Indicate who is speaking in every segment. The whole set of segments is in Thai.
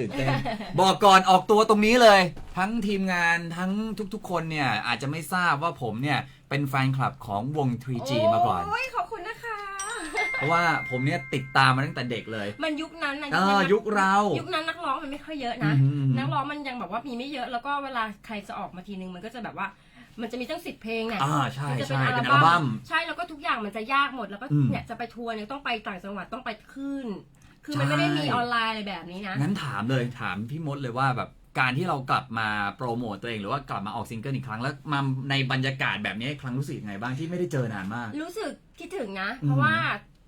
Speaker 1: ตื่นเต้น บอกก่อนออกตัวตรงนี้เลย ทั้งทีมงานทั้งทุกๆ คนเนี่ย อาจจะไม่ทราบว่าผมเนี่ย เป็นแฟนคลับของวง 3G มาก่อน
Speaker 2: โอ้ยขอบคุณนะคะ
Speaker 1: เพราะว่าผมเนี่ยติดตามมาตั้งแต่เด็กเลย
Speaker 2: มันยุคนั้นนะ
Speaker 1: เออ
Speaker 2: นั้น
Speaker 1: ยุคเรา
Speaker 2: ยุคนั้นนักร้องมันไม่ค่อยเยอะนะ
Speaker 1: อืม
Speaker 2: นักร้องมันยังแบบว่ามีไม่เยอะแล้วก็เวลาใครจะออกมาทีนึงมันก็จะแบบว่า มันจะมีตั้งสิบเพลงเนี่ย
Speaker 1: อ่าใช่
Speaker 2: มัจะ
Speaker 1: ใช่เป็นอัลบั้ม
Speaker 2: ใช่แล้วก็ทุกอย่างมันจะยากหมดแล้วก็
Speaker 1: อืม
Speaker 2: เนี่ยจะไปทัวร์เนี่ยต้องไปต่างจังหวัดต้องไปขึ้น คือ
Speaker 1: ใช่
Speaker 2: มันไม่ได้มีออนไลน์อะไรแบบนี้นะ
Speaker 1: งั้นถามเลยถามพี่มดเลยว่าแบบการที่เรากลับมาโปรโมตตัวเองหรือว่ากลับมาออกซิงเกิลอีกครั้งแล้วมาในบรรยากาศแบบนี้ครั้งรู้สึกยังไงบ้างที่ไม่ได้เจอนานมาก
Speaker 2: รู้สึกคิดถึงนะ
Speaker 1: อืม
Speaker 2: เพราะว่า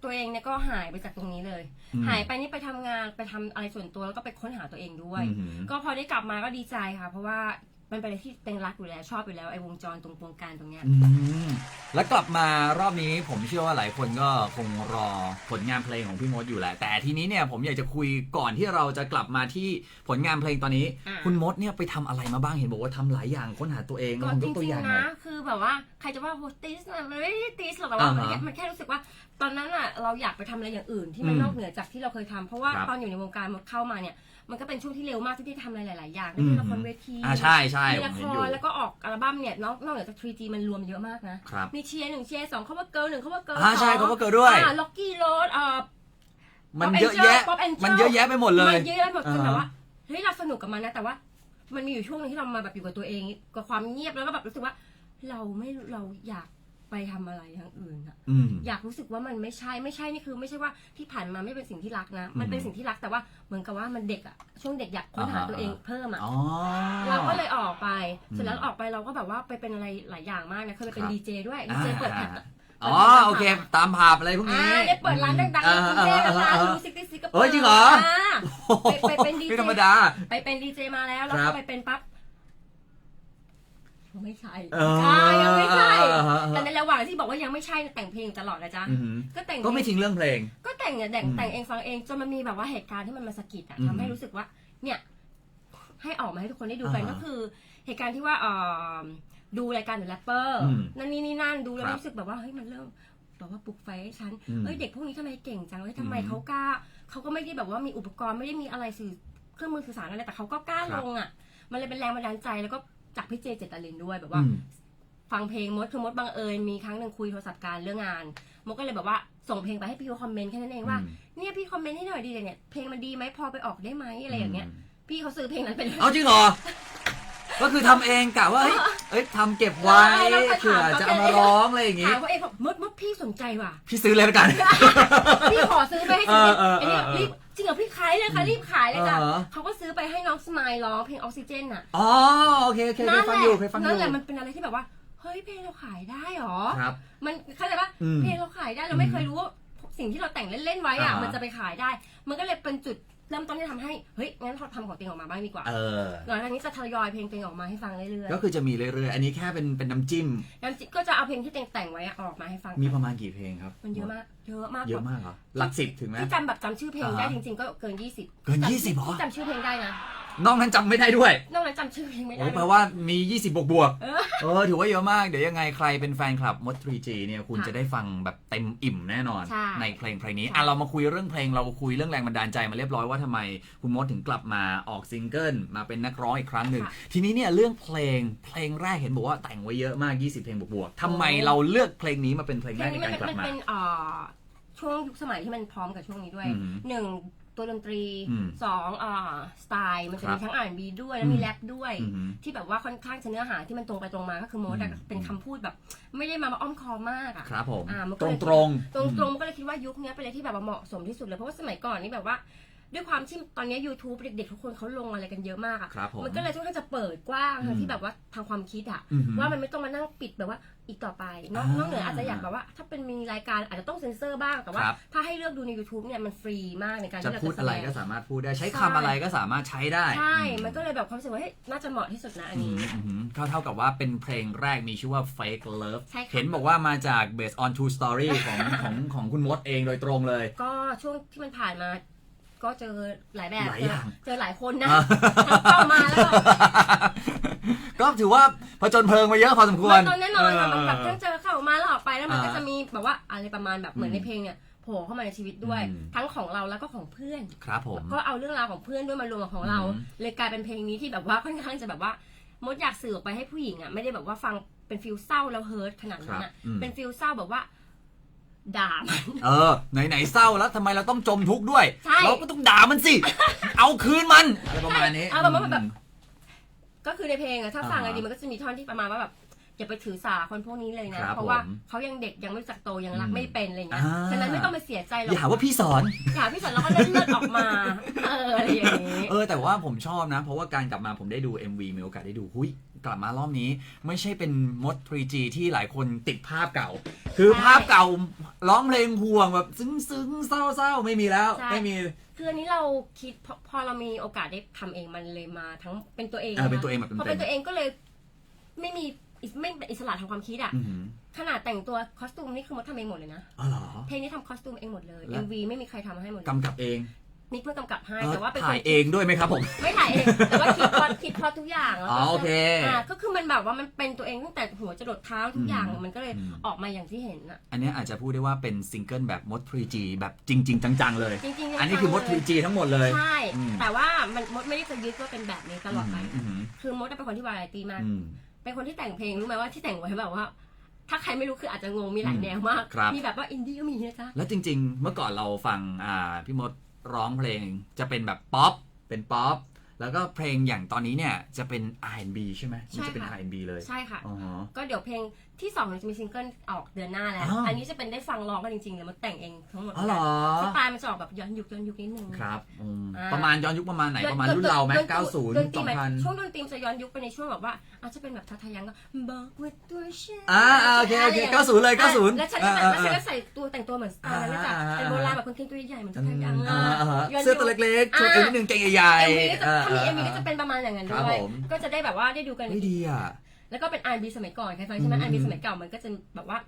Speaker 2: ตัวเองเนี่ยก็หายไปจากตรงนี้เลย
Speaker 1: อืม
Speaker 2: หายไปนี่ไปทำงานไปทำอะไรส่วนตัวแล้วก็ไปค้นหาตัวเองด้วย
Speaker 1: อืม
Speaker 2: ก็พอได้กลับมาก็ดีใจค่ะ เพราะว่า มันเป็นอะไรที่เต็งรักอยู่แล้วชอบอยู่แล้วไอ้วงจรตรงวงการตรงเนี้ย
Speaker 1: อืมแล้วกลับมารอบนี้ผมเชื่อว่าหลายคนก็คงรอผลงานเพลงของพี่มดอยู่แหละ แต่ทีนี้เนี่ยผมอยากจะคุยก่อนที่เราจะกลับมาที่ผลงานเพลงตอนนี้
Speaker 2: อ่า
Speaker 1: คุณมดเนี่ยไปทำอะไรมาบ้างเห็นบอกว่าทำหลายอย่างค้นหาตัวเองล
Speaker 2: ก็
Speaker 1: องย
Speaker 2: จ
Speaker 1: กตัว
Speaker 2: ริ
Speaker 1: องย่าง
Speaker 2: ๆ
Speaker 1: หน่
Speaker 2: นะ
Speaker 1: อย
Speaker 2: คือแบบว่าใครจะว่าโฮสติสนะมันไม่ได้ติสหรอกแต่ว่ามัน
Speaker 1: อ่า
Speaker 2: แค่
Speaker 1: ฮะ
Speaker 2: มันแค่รู้สึกว่า ตอนนั้นอะเราอยากไปทำอะไรอย่างอื่นที่มัน
Speaker 1: อืม
Speaker 2: นอกเหนือจากที่เราเคยทำเพราะว่า
Speaker 1: ครับ
Speaker 2: ตอนอยู่ในวงการมันเข้ามาเนี่ย มันก็เป็นช่วงที่เร็วมากที่ได้ทำอะไรหลาย ๆ อย่าง
Speaker 1: อื
Speaker 2: ได้
Speaker 1: ม
Speaker 2: เล่นละครเวที
Speaker 1: อ่าใช่ใช่
Speaker 2: มี
Speaker 1: ผ
Speaker 2: ละ
Speaker 1: ม
Speaker 2: ค
Speaker 1: เห็นอยู่
Speaker 2: รแล้วก็ออกอัลบั้มเนี่ยนอกนอกเหนือจาก 3G มันรวมเยอะมากนะ
Speaker 1: ครับ
Speaker 2: มีเชียร์หนึ่งเชียร์สองเขาว่าเกิร์ลหนึ่งเขาว่าเกิร์ล
Speaker 1: อ่าใช่เขาก็เกิดด้วย
Speaker 2: อ่าล็อกกี้โรดอ่า
Speaker 1: มัน
Speaker 2: Pop
Speaker 1: เยอะแยะ
Speaker 2: Angel Pop Angel
Speaker 1: มันเยอะแยะไปหมดเลย
Speaker 2: มันเยอะแยะหมดจน
Speaker 1: อ่าฮะ
Speaker 2: แบบว่าเฮ้ยเราสนุกกับมันนะแต่ว่า มันมีอยู่ช่วงหนึงที่เรามาแบบอยู่กับตัวเองกับความเงียบแล้วก็แบบรู้สึกว่า เราไม่เราอยาก ไปทำอะไรอย่างอื่นอะ
Speaker 1: อืม
Speaker 2: อยากรู้สึกว่ามันไม่ใช่ไม่ใช่นี่คือ ไม่ใช่ว่าที่ผ่านมาไม่เป็นสิ่งที่รักนะ มัน
Speaker 1: อืม
Speaker 2: เป็นสิ่งที่รักแต่ว่าเหมือนกับว่ามันเด็กอะช่วงเด็กอยากค้นหา
Speaker 1: อ่าฮะ
Speaker 2: ตัวเองเพิ่มอะ
Speaker 1: อ๋อ
Speaker 2: เราก็เลยออกไป
Speaker 1: อืม
Speaker 2: เสร็จแล้วออกไปเราก็แบบว่าไปเป็นอะไรหลายอย่างมากนะเคยไปเป็น
Speaker 1: ครับ
Speaker 2: ดีเจด้วยดีเจเปิดแผ่น
Speaker 1: อ๋อโอเค ตามภาพอะไรพวก
Speaker 2: อ่า
Speaker 1: นี้
Speaker 2: ได้เปิดร้านดังๆในกรุงเทพนะคะดูซิกซิกก็เปิด
Speaker 1: เฮ้ยจริงเหรอา
Speaker 2: ไปไปเป็น DJ
Speaker 1: ไม่ธรรมดา
Speaker 2: ไปเป็นดีเจมาแล้วแล้ว
Speaker 1: ครั
Speaker 2: ก็
Speaker 1: บ
Speaker 2: ไปเป็นปั๊บ ไม่ใช่
Speaker 1: เออ
Speaker 2: ใช่ยังไม่ใช่
Speaker 1: เออเออเออ
Speaker 2: แต่ในระหว่างที่บอกว่ายังไม่ใช่แต่งเพลงตลอดนะจ๊ะ
Speaker 1: อือหือ
Speaker 2: ก็แต่ง
Speaker 1: ก็ไม่ทิ้งเรื่องเพลง
Speaker 2: ก็แต่งเนี่ยแต่ง
Speaker 1: อืม
Speaker 2: แต่งเองฟังเองจนมันมีแบบว่าเหตุการณ์ที่มันมาสะกิดอะ
Speaker 1: อืม
Speaker 2: ทำให้รู้สึกว่า เนี่ย ให้ออกมาให้ทุกคนได้ดูกัน
Speaker 1: อ่าฮะ
Speaker 2: ก็คือ เหตุการณ์ที่ว่าเอ่อดูรายการเดอะแรปเปอร์
Speaker 1: อืม
Speaker 2: นั่นนี่นี่นั่นดูแล้ว
Speaker 1: ครับ
Speaker 2: รู้สึกแบบว่าเฮ้ยมันเริ่มแบบว่าปลุกไฟให้ฉัน
Speaker 1: อืม
Speaker 2: เอ้ยเด็กพวกนี้ทำไมเก่งจังเฮ้ยทำไม
Speaker 1: อืม
Speaker 2: เขากล้าเขาก็ไม่ได้แบบว่ามีอุปกรณ์ไม่ได้มีอะไรสื่อเครื่องมือสื่อสารอะไรแต่เขาก็กล้า
Speaker 1: ครั
Speaker 2: ล
Speaker 1: บ
Speaker 2: งอะมันเลยเป็นแรงบันดาลใจแล้วก็ จากพี่เจเจตลินด้วยแบบว่า
Speaker 1: อืม
Speaker 2: ฟังเพลงมดคือมดบังเอิญมีครั้งหนึ่งคุยโทรศัพท์การเรื่องงานมดก็เลยแบบว่าส่งเพลงไปให้พี่เขาคอมเมนต์แค่นั้นเองว่า
Speaker 1: อืม
Speaker 2: เนี่ยพี่คอมเมนต์ให้หน่อยดีเนี่ยเพลงมันดีไหมพอไปออกได้ไหมอะไรอย่างเงี้ยพี่เขาซื้อเพลงนั้นไปเลย
Speaker 1: เอาจริงเหรอ ก็คือทำเองกะว่าเฮ้ยเอ้ยทำเก็บไว้
Speaker 2: เออแล้วก็
Speaker 1: เผื่อ
Speaker 2: ถาม
Speaker 1: จะเอามาร้องอะไรอย่างงี้
Speaker 2: ถามเขาเองบอกมดมดพี่สนใจว่ะ
Speaker 1: พี่ซื้อเลยแล้วกัน
Speaker 2: พี่ขอซื้อไปให้จริง
Speaker 1: เออเออ
Speaker 2: ไอ้เนี่ย
Speaker 1: เออ
Speaker 2: รีบจริงเหรอพี่ขายเลยค่ะรีบขายเลยจ้ะ
Speaker 1: เออ
Speaker 2: เขาก็ซื้อไปให้น้องสมายร้องเพลงออกซิเจนน่ะ
Speaker 1: อ๋อโอเคโอเคเค
Speaker 2: นั่
Speaker 1: ย
Speaker 2: น
Speaker 1: ฟัง
Speaker 2: แห
Speaker 1: อยู่
Speaker 2: ละ
Speaker 1: เคยฟังอ
Speaker 2: นั่
Speaker 1: ยู่
Speaker 2: นแหละมันเป็นอะไรที่แบบว่าเฮ้ยเพลงเราขายได้หรอ
Speaker 1: ครับ
Speaker 2: มันเข้าใจปะ
Speaker 1: อืม
Speaker 2: เพลงเราขายได้เราไม่เคยรู้ว่าสิ่งที่เราแต่งเล่นๆไว้อะ
Speaker 1: อ่าฮะ
Speaker 2: มันจะไปขายได้ มันก็เลยเป็นจุด เริ่มต้นที่ทำให้เฮ้ยงั้นเราทำของตัวเองออกมาบ้างดีกว่า
Speaker 1: เออ
Speaker 2: หลังจากนี้จะทยอยเพลงตัวเองออกมาให้ฟังเรื่อย
Speaker 1: ก็คือจะมีเรื่อยๆ อันนี้แค่เป็นเป็นน้ำจิ้ม
Speaker 2: ๆน้ำจิก็จะเอาเพลงที่ตัวเองแต่งไว้อะออกมาให้ฟัง
Speaker 1: มีประมาณกี่เพลงครับ
Speaker 2: มันเยอะมากเยอะมาก
Speaker 1: เยอะมากเหรอ หลักสิบถึงไหม
Speaker 2: ที่จำแบบจำชื่อเพลง
Speaker 1: อ่าฮะ
Speaker 2: ได้จริง ๆ ก็เกิน20
Speaker 1: เกิน
Speaker 2: จำ
Speaker 1: 20เหรอ
Speaker 2: ที่จำชื่อเพลงได้นะ
Speaker 1: นอกนั้นจำไม่ได้ด้วย
Speaker 2: นอกนั้นจำชื่อเพลงไม่
Speaker 1: โอ้
Speaker 2: ได้
Speaker 1: แปลว่ามี 20 บวกบวกๆ
Speaker 2: เออ
Speaker 1: เออถือว่าเยอะมาก เดี๋ยวยังไงใครเป็นแฟนคลับมด 3G เนี่ยคุณ
Speaker 2: ค่ะ
Speaker 1: จะได้ฟังแบบเต็มอิ่มแน่นอน
Speaker 2: ใช่
Speaker 1: เพลงเพลงนี้
Speaker 2: ใช่
Speaker 1: อะเรามาคุยเรื่องเพลงเราคุยเรื่องแรงบันดาลใจมาเรียบร้อยว่าทำไมคุณมดถึงกลับมาออกซิงเกิลมาเป็นนักร้องอีกครั้งหนึ่งทีนี้เนี่ยเรื่องเพลงเพลงแรกเห็นบอกว่าแต่งไว้เยอะมาก 20 เพลงบวกบวกๆทำไมเราเลือกเพลงนี้มาเป็นเพลง
Speaker 2: เพ
Speaker 1: แร
Speaker 2: ล
Speaker 1: ก
Speaker 2: ง
Speaker 1: ใน
Speaker 2: นี้มั
Speaker 1: กานรกลับ
Speaker 2: มัน
Speaker 1: มา
Speaker 2: เป็นเอ่อช่วงยุคสมัยที่มันพร้อมกับช่วงนี้ด้วย
Speaker 1: อืม
Speaker 2: หนึ่ง ตัวดนตรี
Speaker 1: อืม
Speaker 2: สองเอ่อสไตล์มันจะ
Speaker 1: ครั
Speaker 2: มี
Speaker 1: บ
Speaker 2: ทั้งอ่านบีด้วยแล้วมี
Speaker 1: อืม
Speaker 2: แรปด้วย
Speaker 1: อืม
Speaker 2: ที่แบบว่าค่อนข้างจะเนื้อหาที่มันตรงไปตรงมาก็คือโมดอะ
Speaker 1: อืม
Speaker 2: เป็นคำพูดแบบ ไม่ได้มามาอ้อมคอมมากอะ
Speaker 1: ครับผม
Speaker 2: อ่ามัน
Speaker 1: ต
Speaker 2: ก็
Speaker 1: ร
Speaker 2: เล
Speaker 1: ง
Speaker 2: ย
Speaker 1: ตรง
Speaker 2: ตรงตรงๆก็เลยคิดว่ายุคนี้เป็นอะไรที่แบบว่าเหมาะสมที่สุดเลยเพราะว่าสมัยก่อนนี่แบบว่า ด้วยความที่ตอนนี้ YouTube เด็กๆทุกคนเขาลงอะไรกันเยอะมากอะ
Speaker 1: ครับผม
Speaker 2: มันก็เลยค่อนข้างจะเปิดกว้าง
Speaker 1: อืม
Speaker 2: ที่แบบว่าทางความคิดอะ
Speaker 1: อืม
Speaker 2: ว่ามันไม่ต้องมานั่งปิดแบบว่าอีกต่อไปนอก
Speaker 1: อ่าน
Speaker 2: อกเหนืออาจจะอยากแบบว่า ถ้าเป็นมีรายการอาจจะต้องเซ็นเซอร์บ้างแต่ว่า
Speaker 1: ครับ
Speaker 2: ถ้าให้เลือกดูใน YouTube เนี่ยมันฟรีมากในการ
Speaker 1: จะ
Speaker 2: ที่เรา
Speaker 1: พูด
Speaker 2: จะแส
Speaker 1: อะไร
Speaker 2: ดง
Speaker 1: ก็สามารถพูดได้ใช้
Speaker 2: ใช่
Speaker 1: คำอะไรก็สามารถใช้ได้
Speaker 2: ใช่
Speaker 1: อื
Speaker 2: มันก็เลยแบบความรู้สึกว่าเฮ้ยน่าจะเหมาะที่สุดนะอัน
Speaker 1: อื
Speaker 2: นี้
Speaker 1: มอืมอืมเท่าเท่ากับว่าเป็นเพลงแรกมีชื่อว่า Fake Love
Speaker 2: ใช่ค่ะ
Speaker 1: เห็นบอกว่ามาจาก based on true story ของของของคุณมดเองโดยตรงเลย
Speaker 2: ก็ช่วงที่มันผ่านมา ก็เจอหลายแบบ
Speaker 1: หลาย
Speaker 2: เจ
Speaker 1: อ
Speaker 2: อย่างเจอหลายคนนะ
Speaker 1: อ่า
Speaker 2: ทั้งเข้ามาแล้วก็
Speaker 1: ก็ถือว่าผจญเพลิงมาเยอะพอสมควร
Speaker 2: มันตอนแน่นอนค่ะมันแบบ
Speaker 1: เอ
Speaker 2: ทั้
Speaker 1: อ
Speaker 2: งเจอเข้ามาแล้วออกไปแล้วมันก็
Speaker 1: อ่า
Speaker 2: จะมีแบบว่าอะไรประมาณแบบเหมือน
Speaker 1: อืม
Speaker 2: ในเพลงเนี่ยโผล่เข้ามาในชีวิตด้วย
Speaker 1: อืม
Speaker 2: ทั้งของเราแล้วก็ของเพื่อน
Speaker 1: ครับผม
Speaker 2: ก็เอาเรื่องราวของเพื่อนด้วยมารวมกับของเรา
Speaker 1: อืม
Speaker 2: เลยกลายเป็นเพลงนี้ที่แบบว่าค่อนข้างจะแบบว่ามดอยากสื่อออกไปให้ผู้หญิงอะไม่ได้แบบว่าฟังเป็นฟิลเศร้าแล้วเฮิร์ตขนาด
Speaker 1: ค
Speaker 2: นั้
Speaker 1: รับ
Speaker 2: นอะ
Speaker 1: อืม
Speaker 2: เป็นฟิลเศร้าแบบว่า ด่ามัน
Speaker 1: เออ ไหนไหนๆเศร้าแล้วทำไมเราต้องจมทุกข์ด้วย
Speaker 2: ใช่
Speaker 1: เราก็ต้องด่ามันสิ เอาคืนมันอะไรประมาณนี้
Speaker 2: ใช่เอาประมาณแบบ
Speaker 1: อื
Speaker 2: ก็คือในเพลงอะถ้า
Speaker 1: อ่า
Speaker 2: ฟังไงดีมันก็จะมีท่อนที่ประมาณว่าแบบ อย่าไปถือสาคนพวกนี้เลยนะ
Speaker 1: ครับ
Speaker 2: เพราะว่า
Speaker 1: ผม
Speaker 2: เขายังเด็กยังไม่รู้จักโตยังรัก
Speaker 1: อืม
Speaker 2: ไม่เป็นอะไรเงี้ย
Speaker 1: อ่า
Speaker 2: ฉะนั้นไม่ต้องไปเสียใจหรอก
Speaker 1: อย่าหาว่าพี่สอน
Speaker 2: อย่าพี่สอนเราก็เล่นเลือดออกมา เอออะไรอย่างนี้
Speaker 1: เออแต่ว่าผมชอบนะ เพราะว่าการกลับมาผมได้ดู MV มีโอกาสได้ดูหุยกลับมารอบนี้ ไม่ใช่เป็นมด 3G ที่หลายคนติดภาพเก่า คือ
Speaker 2: ใช่
Speaker 1: ภาพเก่าร้องเพลงห่วงแบบซึ้งซึ้งๆเศร้าเศร้าๆ ไม่มีแล้ว
Speaker 2: ใช่
Speaker 1: ไม่มี
Speaker 2: คืออันนี้เราคิดพอพอเรามีโอกาสได้ทำเองมันเลยมาทั้งเป็นตัวเอง
Speaker 1: เออเป็นะ
Speaker 2: คะ
Speaker 1: ตัวเองแบบ
Speaker 2: พอ
Speaker 1: เต็
Speaker 2: เป็
Speaker 1: ม
Speaker 2: นตัวเองก็เลย ไม่มี อิสไม่เป็นอิสระทางความคิดอะ
Speaker 1: ๆอือหือ
Speaker 2: ขนาดแต่งตัวคอสตูมนี่คือมดทำเองหมดเลยนะ
Speaker 1: อ๋อเหรอ
Speaker 2: เพลงนี้ทำคอสตูมเองหมดเลย
Speaker 1: แล้ว
Speaker 2: MV ไม่มีใครทำให้หมดเลย
Speaker 1: กำกับเอง
Speaker 2: นิกเพื่อกำกับให้
Speaker 1: เออ
Speaker 2: แต่ว่าเป็นค
Speaker 1: ถ่าย
Speaker 2: น
Speaker 1: เองด้วยไหมครับผม
Speaker 2: ไม่ถ่ายเอง แต่ว่าคิดพล็อตคิดพล็อตทุกอย่างแล้ว
Speaker 1: อ๋อ
Speaker 2: ก็
Speaker 1: โอเค
Speaker 2: อ่าก็คือมันแบบว่ามันเป็นตัวเองตั้งแต่หัวจรดเท้าทุกอย่าง
Speaker 1: อืม
Speaker 2: มันก็เลย
Speaker 1: อืม
Speaker 2: ออกมาอย่างที่เห็นอะ
Speaker 1: อันเนี้ยอาจจะพูดได้ว่าเป็นซิงเกิลแบบมด 3G แบบจริง ๆ จังๆเลย
Speaker 2: จริงๆ
Speaker 1: อันนี้คือมด
Speaker 2: เลย
Speaker 1: 3G ทั้งหมดเลย
Speaker 2: ใช่
Speaker 1: อืม
Speaker 2: แต่ว่ามันมดไม่ได้จะยึดว่าเป็นแบบนี้ตลอดไป
Speaker 1: อือหือ
Speaker 2: คือมดเป็นคนที่วาไรตี้มาก
Speaker 1: อืม
Speaker 2: เป็นคนที่แต่งเพลงรู้ไหมว่าที่แต่งไว้แบบว่า ถ้าใครไม่รู้คืออาจจะงงมีหลายแนวมาก
Speaker 1: ครับ
Speaker 2: มีแบบว่าอินดี้ก็มีนะจ๊ะ
Speaker 1: แล้วจริง ๆ เมื่อก่อนเราฟังอ่าพี่มดร้องเพลงจะเป็นแบบป๊อปเป็นป๊อปแล้วก็เพลงอย่างตอนนี้เนี่ยจะเป็น R&B ใช่ไหมมันจะเป็น R&B เลย
Speaker 2: ใช่ค่ะ
Speaker 1: อ๋อฮะ
Speaker 2: ก็เดี๋ยวเพลง ที่สองจะมีซิงเกิลออกเดือนหน้าแล้ว
Speaker 1: อ๋ออั
Speaker 2: อันนี้จะเป็นได้ฟังร้องกันจริงๆเลยมันแต่งเองทั้งหมด
Speaker 1: อ๋อเหรอ
Speaker 2: สไตล์มันจะออกแบบย้อนยุคย้อนยุคนิดนึง
Speaker 1: ครับอืม
Speaker 2: อ่า
Speaker 1: ประมาณย้อนยุคประมาณไหนประมาณรุ่นเราไหม
Speaker 2: ดนต
Speaker 1: 90
Speaker 2: ดนตรีหมาย
Speaker 1: 2000
Speaker 2: ช่วงดนตรีมันจะย้อนยุคไปในช่วงแบบว่าอาจจะเป็นแบบทาทายังก็บอกว่าตัวฉัน
Speaker 1: อ่าอ่าโอเคโอเค90เลย90
Speaker 2: แล้วฉันก็แบบ
Speaker 1: อ่า
Speaker 2: แล้วฉัน
Speaker 1: อ่า
Speaker 2: ก็ใส่ตัวแต่งตัวเหมือนสไตล์นั้นนะจ๊ะ
Speaker 1: อ่าอ่า
Speaker 2: เป็นโบราณแบบคนทิ้งตัวใหญ่ๆเหมือนทาทายัง
Speaker 1: อ่า
Speaker 2: อะ
Speaker 1: อ่าฮะ
Speaker 2: ย้อนยุค
Speaker 1: เสื้อตัวเล็กๆชุดเอวนิดนึงเกงใหญ่
Speaker 2: เอ็มวีก็จะ
Speaker 1: อ่า
Speaker 2: ถ้ามีเอ็มวี
Speaker 1: อ่า
Speaker 2: ก็จะเป็นประมาณอย่างนั้น
Speaker 1: ครับ
Speaker 2: ด้วย
Speaker 1: ผม
Speaker 2: ก็จะได้แบบว่าได้ดูกัน
Speaker 1: ไม่ดีอะ
Speaker 2: แล้วก็เป็นอาร์บีสมัยก่อนใครฟังใช่ไหม
Speaker 1: อืม
Speaker 2: อาร์บีสมัยเก่ามันก็จะแบบว่า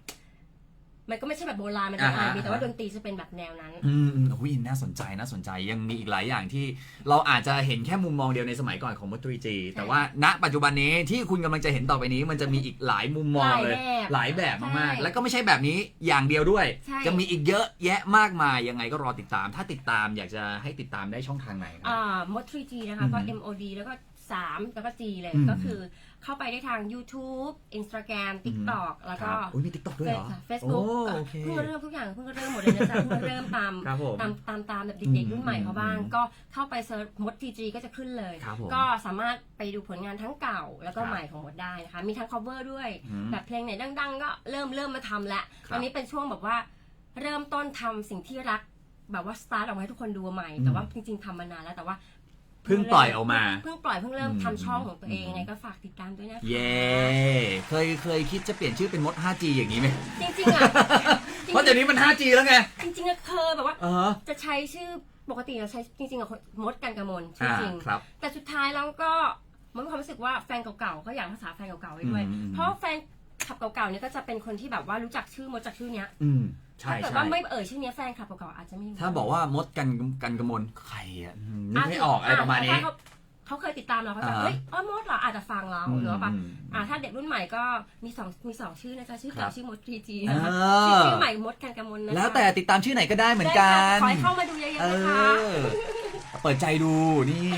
Speaker 2: มันก็ไม่ใช่แบบโบราณมันเป็น
Speaker 1: อ่าฮะ
Speaker 2: อาร์บีแต่ว่าดนตรีจะเป็นแบบแนวนั้น
Speaker 1: อืมอืมอุ้ยน่าสนใจน่าสนใจยังมีอีกหลายอย่างที่เราอาจจะเห็นแค่มุมมองเดียวในสมัยก่อนของม t 3 G แต่ว่าณปัจจุบันนี้ที่คุณกำลังจะเห็นต่อไปนี้ มันจะมีอีกหลายมุมมองเลย
Speaker 2: หลายแบบ
Speaker 1: หลายแบบมาก
Speaker 2: ใช่
Speaker 1: ๆ แล้วก็ไม่ใช่แบบนี้อย่างเดียวด้วย
Speaker 2: ใช่
Speaker 1: จะมีอีกเยอะแยะมากมายยังไงก็รอติดตาม ถ้าติดตามอยากจะให้ติดตามได้ช่องทางไหนครั
Speaker 2: อ่
Speaker 1: บา
Speaker 2: มด 3G นะคะ ก็
Speaker 1: อืม
Speaker 2: MOD แล้วก็ 3 แล้วก็ G เลย
Speaker 1: อืม
Speaker 2: ก็คือ เข้าไปได้ทาง YouTube Instagram TikTok แล้ว
Speaker 1: ค
Speaker 2: ก็
Speaker 1: รับอุ้ยมีติ๊กต็อกด้วยเหรอ
Speaker 2: เฟซบุ๊ก
Speaker 1: โอ้โอเค
Speaker 2: เพิ่งเริ่มทุกอย่างเพิ่งเริ่มหมดเลยนะจ๊ะเพิ่งเริ่มตาม
Speaker 1: ครับผม
Speaker 2: ตามตามตามแบบ
Speaker 1: อืม
Speaker 2: เด็กๆรุ่นใหม่เขาบ้าง
Speaker 1: อืม
Speaker 2: ก็เข้าไปเซิร์ชมด 3G ก็จะขึ้นเลย
Speaker 1: ครับผม
Speaker 2: ก็สามารถไปดูผลงานทั้งเก่าแล้วก็
Speaker 1: ครับ
Speaker 2: ใหม่ของมดได้นะคะ มีทั้ง cover ด้วย
Speaker 1: อืม
Speaker 2: แบบเพลงไหนดังๆ ก็เริ่มเริ่มมาทำแล้ว
Speaker 1: ครับ
Speaker 2: ตอนนี้เป็นช่วงแบบว่าเริ่มต้นทำสิ่งที่รักแบบว่าสตาร์ทออกมาให้ทุกคนดูใหม่
Speaker 1: อืม
Speaker 2: แต่ว่าจริงๆทำมานานแล้วแต่ว่า
Speaker 1: เพิ่งปล่อยออกมา
Speaker 2: เพิ่งปล่อยเพิ่งเริ่ม
Speaker 1: อืม
Speaker 2: ทำช่องของตัวเอง
Speaker 1: อืม
Speaker 2: ยังไงก็ฝากติดตามด้วยนะคะ
Speaker 1: เย้เคยเคยคิดจะเปลี่ยนชื่อเป็นมด 5G อย่างนี้ไหม
Speaker 2: จริงๆอะ
Speaker 1: เพราะเดี๋ยวนี้มัน 5G แล้วไง
Speaker 2: จริงๆอะเคยแบบว่า
Speaker 1: เออ
Speaker 2: จะใช้ชื่อปกติเราใช้จริงๆอะมดกันกระมลชื่อ
Speaker 1: อ่า
Speaker 2: จริง
Speaker 1: ครับ
Speaker 2: แต่สุดท้ายเราก็มันมีความรู้สึกว่าแฟนเก่าๆก็อยากรักษาแฟนเก่าๆไว้ด้วย
Speaker 1: อืม
Speaker 2: เพราะแฟนขับเก่าๆเนี่ยก็จะเป็นคนที่แบบว่ารู้จักชื่อมดจากชื่อเนี้ย
Speaker 1: อืม ใช่
Speaker 2: ถ้าเกิด
Speaker 1: ใช่
Speaker 2: ว่าไม่เอ่ยชื่อเนี้ยแฟนขับเก่าๆอาจจะไม่รู้
Speaker 1: ถ้าบอกว่ามดกันกันกระมลใครอะอืมนึกไม่ออกอะไรประมาณนี้
Speaker 2: ถ้เขาเขาเคยติดตามเราเขาจะ
Speaker 1: อ่า
Speaker 2: เฮ้ยอ๋อมดเหรออาจจะฟังเราหรือว่าปะ
Speaker 1: อืม
Speaker 2: อ่าถ้าเด็กรุ่นใหม่ก็มีสองมีสองชื่อนะจ๊ะชื่อ
Speaker 1: ครั
Speaker 2: เก่า
Speaker 1: บ
Speaker 2: ชื่อมดทีจี
Speaker 1: เอ
Speaker 2: นะคะ
Speaker 1: อ
Speaker 2: ชื่อชื่อใหม่มดกันกำมลนะคะ
Speaker 1: แล้วแต่ติดตามชื่อไหนก็ได้เหมือนกั
Speaker 2: ได้
Speaker 1: น
Speaker 2: ค่ะขอให้เข้ามาดูเยอะ
Speaker 1: เอ
Speaker 2: ๆนะคะ
Speaker 1: อ เปิดใจดูนี่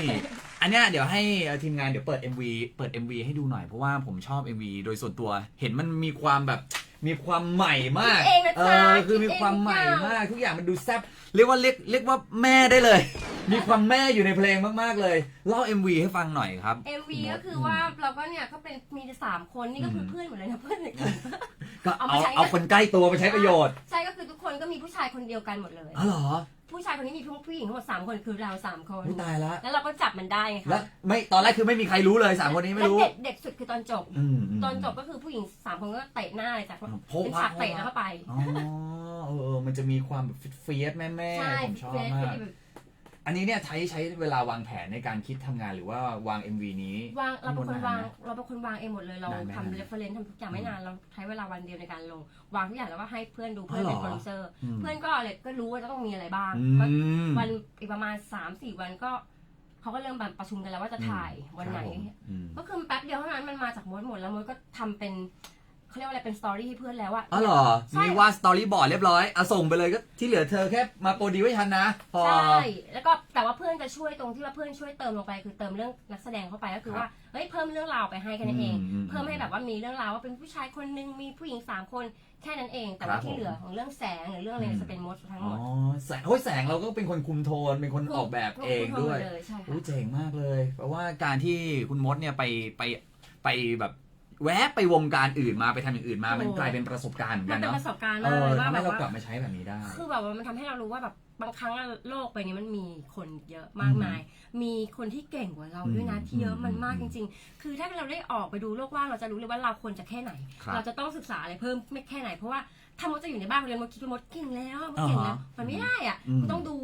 Speaker 1: อันเนี้ยเดี๋ยวให้ทีมงานเดี๋ยวเปิด MV เปิด MV ให้ดูหน่อยเพราะว่าผมชอบ MV โดยส่วนตัว เห็นมันมีความแบบ มีความใหม่มาก
Speaker 2: คิดเองนะ
Speaker 1: เอ
Speaker 2: จ๊ะ
Speaker 1: อคือมีความใหม่มาก ทุกอย่างมันดูแซ่บเรียกว่าเรียกเรียกว่าแม่ได้เลย มีความแม่อยู่ในเพลงมากๆเลยเล่า MV ให้ฟังหน่อยครับ
Speaker 2: เอ็มวีก็คือว่าเราก็เนี่ยก็เป็นมีแต่สามคนนี่ก็คืออ
Speaker 1: ม
Speaker 2: เพื่อนหมดเลยนะเพื่อนในกลุ่ม
Speaker 1: ก็
Speaker 2: เอา
Speaker 1: เอา
Speaker 2: มาใช้
Speaker 1: เอาคนใกล้ตัวไปใช้ประโยชน์
Speaker 2: ใช่ก็คือทุกคนก็มีผู้ชายคนเดียวกันหมดเลย
Speaker 1: อ๋อเหรอ
Speaker 2: ผู้ชายคนนี้มีผู้หญิงทั้งหมดสามคนคือเราสามคน
Speaker 1: อุ๊ยตายละ
Speaker 2: แล้วเราก็จับมันได้ไง
Speaker 1: แล้ว
Speaker 2: คะ
Speaker 1: ไม่ตอนแรกคือไม่มีใครรู้เลยสามคนนี้ไม่
Speaker 2: แล้ว
Speaker 1: รู้
Speaker 2: เด็กเด็กสุดคือตอนจบ
Speaker 1: อืมม
Speaker 2: ตอนจบก็คือผู้หญิงสามคนก็เตะหน้าเลยจ้ะ
Speaker 1: โพะ
Speaker 2: เป็น
Speaker 1: พะ
Speaker 2: ฉากเตะแล้วก็ไป
Speaker 1: อ๋อเออเออ มันจะมีความแบบเฟียสแม่แม่ๆ
Speaker 2: ใช่
Speaker 1: ผมชอบ
Speaker 2: เฟซ
Speaker 1: มา
Speaker 2: เฟ
Speaker 1: ก
Speaker 2: ซแบบ
Speaker 1: อันนี้เนี่ยใช้ใช้เวลาวางแผนในการคิดทำงานหรือว่าวาง MV นี้
Speaker 2: วางเราเป็นคน
Speaker 1: น
Speaker 2: วาง
Speaker 1: ไหม
Speaker 2: เราเป็นคนวางเองหมดเลยเรา
Speaker 1: นานไหม
Speaker 2: ทำเรฟเฟรนซ์ทำทุกอย่างไม่นานเราใช้เวลาวันเดียวในการลง วางทุกอย่างแล้วก็ให้เพื่อนดูเพื่อนเป็น
Speaker 1: อ๋อ
Speaker 2: โป
Speaker 1: เหรอ
Speaker 2: รดิวเซอร์
Speaker 1: อืม
Speaker 2: เพื่อนก็เลยก็รู้ว่าจะต้องมีอะไรบ้าง
Speaker 1: อื
Speaker 2: ก็
Speaker 1: ม
Speaker 2: วันอีกประมาณ3าสี่วันก็เขาก็เริ่มแบบประชุมกันแล้วว่าจะถ่ายวันไหน
Speaker 1: ครับผมอืม
Speaker 2: ก็คือแป๊บเดียวเท่านั้นมันมาจากมดหมดแล้วมดก็ทำเป็น เขาเรียกว่าอะไรเป็นสตอรี่ให้เพื่อนแล้วอะ
Speaker 1: อ๋อเหรอ
Speaker 2: ใช่
Speaker 1: มีวาดสตอรี่บอร์ดเรียบร้อยอะส่งไปเลยก็ที่เหลือเธอแค่มาโปรดีไว้ทันนะ พอ
Speaker 2: ใช่แล้วก็แต่ว่าเพื่อนจะช่วยตรงที่ว่าเพื่อนช่วยเติมลงไป คือเติมเรื่องนักแสดงเข้าไปก็คือ
Speaker 1: ครับ
Speaker 2: ว่าเฮ้ยเพิ่มเรื่องราวไปให้แค่นั้นเอง
Speaker 1: อืมอืม
Speaker 2: เพิ่มให้แบบว่ามีเรื่องราวว่าเป็นผู้ชายคนนึงมีผู้หญิงสามคนแค่นั้นเอง แต่
Speaker 1: ครั
Speaker 2: ว่า
Speaker 1: บ
Speaker 2: ที่
Speaker 1: ผม
Speaker 2: เหลือของเรื่องแสงหรือเรื่องอะไร
Speaker 1: อืม
Speaker 2: จะเป็นมดทั้ง
Speaker 1: อ๋
Speaker 2: ห
Speaker 1: อ
Speaker 2: มด
Speaker 1: แสงโอ้ยแสงเราก็เป็นคนคุมโทน เป็นคนออกแบบเองด้วย
Speaker 2: เลยใช่ค่ะ
Speaker 1: อู้เจ๋งมากเลย เพราะว่าการที่คุณมดเนี่ยไปไปไปแบบ แวะไปวงการอื่นมาไปทำอย่างอื่นมา มันกลายเป็นประสบการณ์เหมือน
Speaker 2: มั
Speaker 1: กันน
Speaker 2: เป็น
Speaker 1: เนาะ
Speaker 2: ประสบการณ์
Speaker 1: เอ
Speaker 2: มาก
Speaker 1: อ
Speaker 2: เลยว่า
Speaker 1: ทำ
Speaker 2: แบ
Speaker 1: ให้
Speaker 2: บ
Speaker 1: เรา
Speaker 2: ว่าก
Speaker 1: ลับมาใช้แบบนี้ได้
Speaker 2: คือแบบว่ามันทำให้เรารู้ว่าแบบบางครั้งอะโลกใบนี้มันมีคนเยอะมากมาย มีคนที่เก่งกว่าเราด้วยนะ
Speaker 1: อืม
Speaker 2: ที่เยอะมันมาก
Speaker 1: อื
Speaker 2: จ
Speaker 1: ม
Speaker 2: ริง ๆ คือถ้าเราได้ออกไปดูโลกว่างเราจะรู้เลยว่าเราควรจะแค่ไหน
Speaker 1: ครับ
Speaker 2: เราจะต้องศึกษาอะไรเพิ่มไม่แค่ไหนเพราะว่าถ้ามดจะอยู่ในบ้านเรียนมดคิดว่ามดเก่งแล้วมดเก่งแล้ว
Speaker 1: อ่าฮะ
Speaker 2: มันไม่ได้อะ
Speaker 1: อืม
Speaker 2: มันต้องดู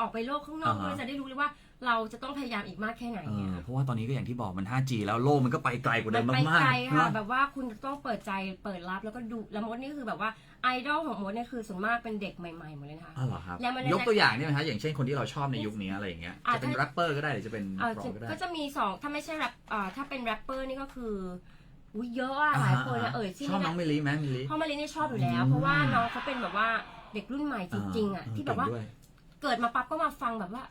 Speaker 2: ออกไปโลกข้างนอก
Speaker 1: อ่าฮะ
Speaker 2: ด้วยจะได้รู้เลยว่า เราจะต้องพยายามอีกมากแค่ไหน
Speaker 1: เอ
Speaker 2: เนี่ย
Speaker 1: อเพราะว่าตอนนี้ก็อย่างที่บอกมัน 5G แล้วโลกมันก็ไปไกลกว่าเดิ
Speaker 2: มัน
Speaker 1: ม
Speaker 2: ไป
Speaker 1: มาก
Speaker 2: ไกล
Speaker 1: ๆ
Speaker 2: ค่ะ
Speaker 1: เนอะ
Speaker 2: แบบว่าคุณต้องเปิดใจเปิดรับแล้วก็ดูแล้วมดนี่คือแบบว่าไอดอลของมดเนี่ยคือส่วนมากเป็นเด็กใหม่ๆหมดเลยนะคะ
Speaker 1: อ้าวเหรอครับ
Speaker 2: แล้วมันได้
Speaker 1: ยกตัวอย่างได้ไหมฮะอย่างเช่นคนที่เราชอบในยุคนี้อะไรอย่างเงี้ย
Speaker 2: อะ
Speaker 1: จะเป็น
Speaker 2: ถ้า
Speaker 1: แรปเปอร์ก็ได้หรือจะเป็นนั
Speaker 2: เอ่อก
Speaker 1: ร้องก็ได้
Speaker 2: ก็จะมีสองถ้าไม่ใช่แรปอ่าถ้าเป็นแรปเปอร์นี่ก็คืออุ้ยเยอะอะหลายคนอะเอ่ยชื่อ
Speaker 1: ชอบ
Speaker 2: ไม่
Speaker 1: น้อง
Speaker 2: ได้
Speaker 1: มิลลีไหมมิลลี
Speaker 2: เพราะมารินนี่ชอบอยู่แล้ว
Speaker 1: อืม
Speaker 2: เพราะว่าน้องเขาเป็นแบบว่าเด็กรุ่นใหม่จริงๆอะาที่แบบว่า
Speaker 1: เก่งด้วย
Speaker 2: เกิดมาปั๊บก็มาฟังแบบว่า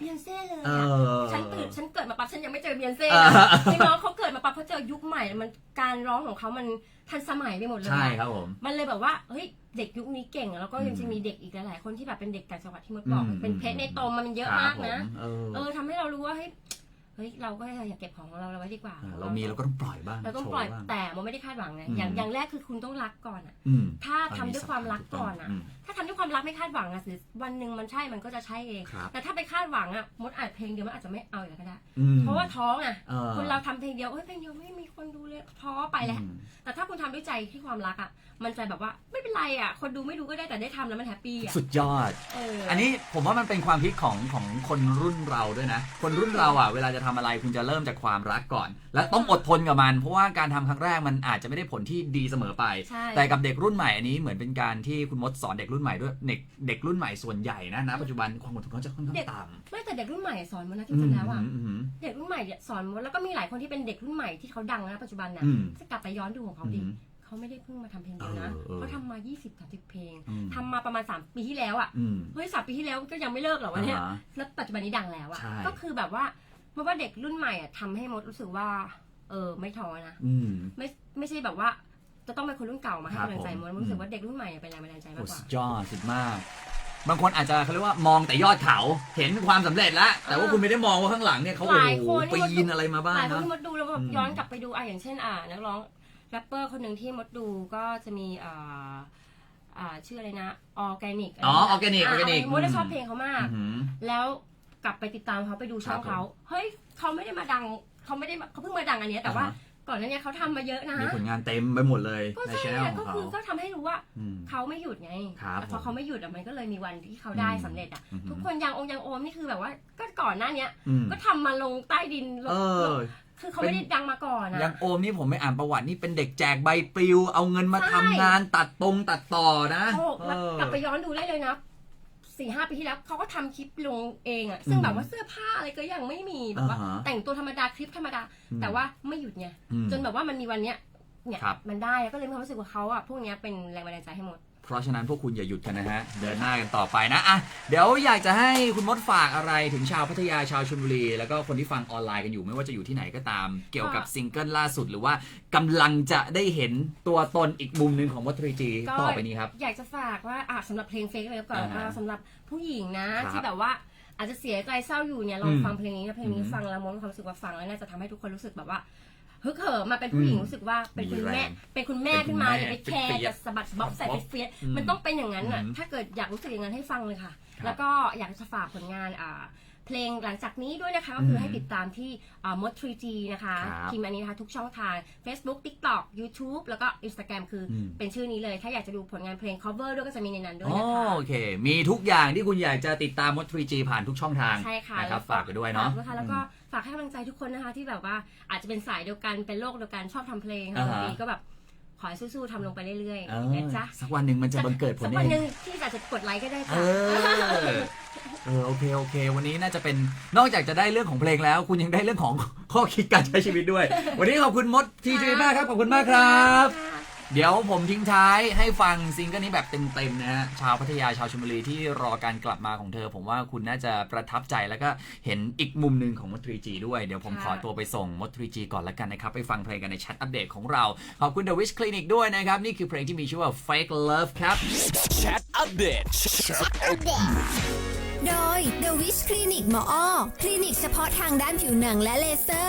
Speaker 2: เบียนเซ่เลย
Speaker 1: เอ
Speaker 2: อะ
Speaker 1: อ
Speaker 2: ฉันตื่นฉันเกิดมาปั๊บฉันยังไม่เจอเบียนเซ่
Speaker 1: อ่า
Speaker 2: นะที่น้องเขาเกิดมาปั๊บเขาเจอยุคใหม่มันการร้องของเขามันทันสมัยไปหมดเลย
Speaker 1: ใช่
Speaker 2: อะ
Speaker 1: ครับผม
Speaker 2: มันเลยแบบว่าเฮ้ยเด็กยุคนี้เก่งอะแล้วก็ยัง
Speaker 1: อืม
Speaker 2: จะมีเด็กอีกหลายๆคนที่แบบเป็นเด็กต่างจังหวัดที่มดบอก
Speaker 1: อืม
Speaker 2: เป็นเพชรในตมมันเยอะมาก
Speaker 1: ครับ
Speaker 2: นะ
Speaker 1: ผมเออ
Speaker 2: เออทำให้เรารู้ว่าเฮ้ยเฮ้ยเราก็อยากเก็บของของเราเอาไว้ดีกว่า
Speaker 1: เออเรามีเราก็ต้องปล่อยบ้าง
Speaker 2: เราต้อง
Speaker 1: โชว์
Speaker 2: ปล่อย
Speaker 1: บ้าง
Speaker 2: แต่มันไม่ได้คาดหวังไง
Speaker 1: อืม
Speaker 2: อย่างอย่างแรกคือคุณต้องรักก่อนอะ
Speaker 1: อืม
Speaker 2: ถ้าทำด้วยความรักก่อนอะ
Speaker 1: ม
Speaker 2: ถ้าทำด้วยความรักไม่คาดหวังอะสิวันหนึ่งมันใช่มันก็จะใช่เอง
Speaker 1: ครับ
Speaker 2: แต่ถ้าไปคาดหวังอะมดอัดเพลงเดียวมันอาจจะไม่เอาอย่างนั้นก็ได้
Speaker 1: อืม
Speaker 2: เพราะว่าท้องอะ
Speaker 1: เออ
Speaker 2: คนเราทำเพลงเดียวเอ้ยเพลงเดียวไม่มีคนดูเลยท้อไปแล้ว
Speaker 1: อืม
Speaker 2: แต่ถ้าคุณทำด้วยใจที่ความรักอะ มันจะแบบว่าไม่เป็นไรอะ คนดูไม่ดูก็ได้แต่ได้ทำแล้วมันแฮปปี้อะ
Speaker 1: สุดยอด
Speaker 2: เออ
Speaker 1: อันนี้ผมว่ามันเป็นความคิดของของคนรุ่นเราด้วยนะ คนรุ่นเราอะ เวลาจะทำอะไรคุณจะเริ่มจากความรักก่อน และต้องอดทนกับมัน เพราะว่าการทำครั้งแรกมันอาจจะไม่ได้ผลที่ดีเสมอไป
Speaker 2: ใช่
Speaker 1: แต่กับเด็กรุ่นใหม่อันนี้เหมือนเป็นการที่คุณมดสอนเด็กรุ่นใหม่ด้วยเด็กเด็กรุ่นใหม่ส่วนใหญ่นะณปัจจุบันความอดทนเขาจะค่อนข้างต่ำ
Speaker 2: ไม่แต่เด็กรุ่นใหม่สอนมันนะจ
Speaker 1: อืม
Speaker 2: ริงๆแล้วอะ
Speaker 1: อืมอืม
Speaker 2: เด็กรุ่นใหม่เนี่ยสอนมันแล้วก็มีหลายคนที่เป็นเด็กรุ่นใหม่ที่เขาดังนะปัจจุบันน่ะ
Speaker 1: อืม
Speaker 2: จะกลับไปย้อนดูของเขา
Speaker 1: อื
Speaker 2: ดิ
Speaker 1: ม
Speaker 2: เขาไม่ได้เพิ่งมาทำเพลงเดียวนะ
Speaker 1: เออเออ
Speaker 2: เขาทำมา 20 30 เพลง
Speaker 1: อืม
Speaker 2: ทำมาประมาณ 3 ปีที่แล้วอะ
Speaker 1: อืม
Speaker 2: เฮ้ยสามปีที่แล้วก็ยังไม่เลิกเหรอวะเนี่ย
Speaker 1: อ่าฮะ
Speaker 2: แล้วปัจจุบันนี้ดังแล้วอะ
Speaker 1: ใช่
Speaker 2: ก็คือแบบว่า เพราะว่าเด็กรุ่นใหม่อะทำให้มดรู้สึกว่า เออ ไม่ท้อนะ
Speaker 1: อืม
Speaker 2: ไม่ไม่ใช่แบบว่า จะต้องเป็นคนรุ่นเก่ามาให้
Speaker 1: ครับ
Speaker 2: กำลังใจ
Speaker 1: ผม
Speaker 2: มดรู้สึกว่าเด็กรุ่นใหม่เป็นแรงบันดาลใจ
Speaker 1: โอ้
Speaker 2: มากกว่า
Speaker 1: สุดยอดสุดมาก บางคนอาจจะเขาเรียกว่ามองแต่ยอดเขา เห็นความสำเร็จแล้ว แต่ว่าคุณไม่ได้มองว่าข้างหลังเนี่ยเขา
Speaker 2: ห
Speaker 1: โอ้
Speaker 2: ลาย
Speaker 1: โห
Speaker 2: คน
Speaker 1: ปีนอะไรมาบ้าง
Speaker 2: หลายคน
Speaker 1: เนาะ
Speaker 2: ที่มดดูแล้วแบบ
Speaker 1: อืม
Speaker 2: ย้อนกลับไปดูอะอย่างเช่น อ่านักร้องแรปเปอร์คนหนึ่งที่มดดูก็จะมีอ่าอ่าชื่ออะไรนะออร์แกนิก
Speaker 1: อ๋อ Organic Organic
Speaker 2: มดได้ชอบเพลงเขามาก
Speaker 1: อื้อหือ
Speaker 2: แล้ว กลับไปติดตามเขาไปดูช่อง
Speaker 1: ครับผม
Speaker 2: เขาเฮ้ยเขาไม่ได้มาดังเขาไม่ได้มาเขาเพิ่งมาดังอันเนี้ยแต่ว่า
Speaker 1: อ่าฮะ
Speaker 2: ก่อนหน้าเนี้เขาทำมาเยอะนะ
Speaker 1: มีผลงานเต็มไปหมดเลย
Speaker 2: ก็
Speaker 1: ใน
Speaker 2: ใช่
Speaker 1: ช่อง
Speaker 2: อะ
Speaker 1: ข
Speaker 2: ก็
Speaker 1: องเขา
Speaker 2: คือก็ทำให้รู้ว่า
Speaker 1: อืม
Speaker 2: เขาไม่หยุดไง
Speaker 1: ครับ
Speaker 2: แต่พอ
Speaker 1: ผม
Speaker 2: เขาไม่หยุดอะมันก็เลยมีวันที่เขาได้
Speaker 1: อืม
Speaker 2: สำเร็จอะ
Speaker 1: อือหือ
Speaker 2: ทุกคนยังองค์ยังโอมนี่คือแบบว่า ก็ก่อนหน้าเนี้ย
Speaker 1: อืม
Speaker 2: ก็ทำมาลงใต้ดินลง
Speaker 1: เอ
Speaker 2: ล
Speaker 1: อ
Speaker 2: งคือเขาไม่ได้ดังมาก่อนอะ
Speaker 1: อย่างโอมนี่ผมไม่อ่านประวัตินี่เป็นเด็กแจกใบปลิว เอาเงินมา
Speaker 2: ใช่
Speaker 1: ทำงานตัดตรงตัดต่อนะ
Speaker 2: โอ้
Speaker 1: เออก
Speaker 2: ลับไปย้อนดูได้เลยนะ สี่ห้าปีที่แล้วเขาก็ทำคลิปลงเองอะซึ่ง
Speaker 1: อืม
Speaker 2: แบบว่าเสื้อผ้าอะไรก็ยังไม่มีแบบว่า
Speaker 1: อ่าฮะ
Speaker 2: แต่งตัวธรรมดาคลิปธรรมดา
Speaker 1: อืม
Speaker 2: แต่ว่าไม่หยุดไง
Speaker 1: อืม
Speaker 2: จนแบบว่ามันมีวันเนี้ยเนี่ย
Speaker 1: ครับ
Speaker 2: มันได้ก็เลยมีความรู้สึกว่าเขาอะพวกเนี้ยเป็นแรงบันดาลใจให้หมด
Speaker 1: เพราะฉะนั้นพวกคุณอย่าหยุดกันนะฮะ เดินหน้ากันต่อไปนะอะเดี๋ยวอยากจะให้คุณมดฝากอะไรถึงชาวพัทยาชาวชลบุรี แล้วก็คนที่ฟังออนไลน์กันอยู่ไม่ว่าจะอยู่ที่ไหนก็ตาม เกี่ยวกับ
Speaker 2: ค่ะ
Speaker 1: ซิงเกิลล่าสุด หรือว่ากำลังจะได้เห็นตัวตนอีกมุมหนึ่งของวัตถุจี
Speaker 2: ก็
Speaker 1: ต่อไปนี้ครับ
Speaker 2: อยากจะฝากว่าอะสำหรับเพลงเฟกเลยก่อน
Speaker 1: อ่าฮะ
Speaker 2: อะสำหรับผู้หญิงนะ
Speaker 1: ครับ
Speaker 2: ที่แบบว่าอาจจะเสียใจเศร้าอยู่เนี่ยลอง
Speaker 1: อืม
Speaker 2: ฟังเพลงนี้นะเพลงนี้
Speaker 1: อืม
Speaker 2: ฟังแล้วมดมีความรู้สึกว่าฟังแล้วน่าจะทำให้ทุกคนรู้สึกแบบว่า ฮึกเหิมมาเป็นผู้หญิง
Speaker 1: อืม
Speaker 2: รู้สึกว่าเป็นคุณ
Speaker 1: มีแร
Speaker 2: แม่
Speaker 1: ง
Speaker 2: เป็นคุณแม่
Speaker 1: เป็นคุณ
Speaker 2: ขึ้นมา
Speaker 1: แม่
Speaker 2: อย่าไปแคร์
Speaker 1: เฟี้ย
Speaker 2: จะสะบัดบ๊อบใส่
Speaker 1: บ๊อบ
Speaker 2: เฟียส
Speaker 1: อืม
Speaker 2: มันต้องเป็นอย่างนั้นอะ
Speaker 1: อืม
Speaker 2: ถ้าเกิดอยากรู้สึกอย่างนั้นให้ฟังเลยค่ะ
Speaker 1: ครับ
Speaker 2: แล้วก็อยากจะฝากผลงานอ่า เพลงหลังจากนี้ด้วยนะคะก็คือ
Speaker 1: ม
Speaker 2: ให้ติดตามที่มด 3G นะคะ
Speaker 1: ครับ
Speaker 2: พิมพ์อันนี้นะคะทุกช่องทาง Facebook TikTok YouTube แล้วก็ Instagram คืออ
Speaker 1: ม
Speaker 2: เป็นชื่อนี้เลย ถ้าอยากจะดูผลงานเพลง cover ด้วยก็จะมีในนั้นด้วย
Speaker 1: อ๋อ
Speaker 2: นะคะ
Speaker 1: โอเค มีทุกอย่างที่คุณอยากจะติดตามมด 3G ผ่านทุกช่องทาง
Speaker 2: ใช่ค่ะ
Speaker 1: นะครับ
Speaker 2: แล้ว
Speaker 1: ฝากไปด้วยเนาะ
Speaker 2: ฝกแล้วก็ฝากให้กำลังใจทุกคนนะคะที่แบบว่าอาจจะเป็นสายเดียวกันเป็นโลกเดียวกันชอบทำเพลง
Speaker 1: อ่า
Speaker 2: ทำด
Speaker 1: ฮะ
Speaker 2: นตรีก็แบบ ขอให้สู้ๆทำลงไปเรื่อย
Speaker 1: เออ
Speaker 2: ๆนะจ๊ะ
Speaker 1: สักวันหนึ่งมันจะบังเกิดผล
Speaker 2: สัก
Speaker 1: เอ
Speaker 2: วันหนึ่
Speaker 1: ง
Speaker 2: งที่อาจจะกดไลค์ก็ได้
Speaker 1: เอ
Speaker 2: จ้ะ
Speaker 1: อเออโอเคโอเค วันนี้น่าจะเป็นนอกจากจะได้เรื่องของเพลงแล้ว คุณยังได้เรื่องของข้อคิดการใช้ชีวิตด้วย วันนี้ขอบคุณมดทีจีมากครับขอบคุณมากครับ
Speaker 2: ค่ะ
Speaker 1: เดี๋ยวผมทิ้งท้ายให้ฟังซิงเกิลนี้แบบเต็มๆนะฮะชาวพัทยาชาวชลบุรีที่รอการกลับมาของเธอ ผมว่าคุณน่าจะประทับใจแล้วก็เห็นอีกมุมหนึ่งของมด 3G ด้วย เดี๋ยวผมขอตัวไปส่งมด 3G ก่อนแล้วกันนะครับ ไปฟังเพลงกันในแชทอัปเดตของเรา ขอบคุณ The Wish Clinic ด้วยนะครับ นี่คือเพลงที่มีชื่อว่า Fake Love ครับ
Speaker 3: Chat Update
Speaker 4: โดย The Wish Clinic หมออ้อคลินิกเฉพาะทางด้านผิวหนังและเลเซอร์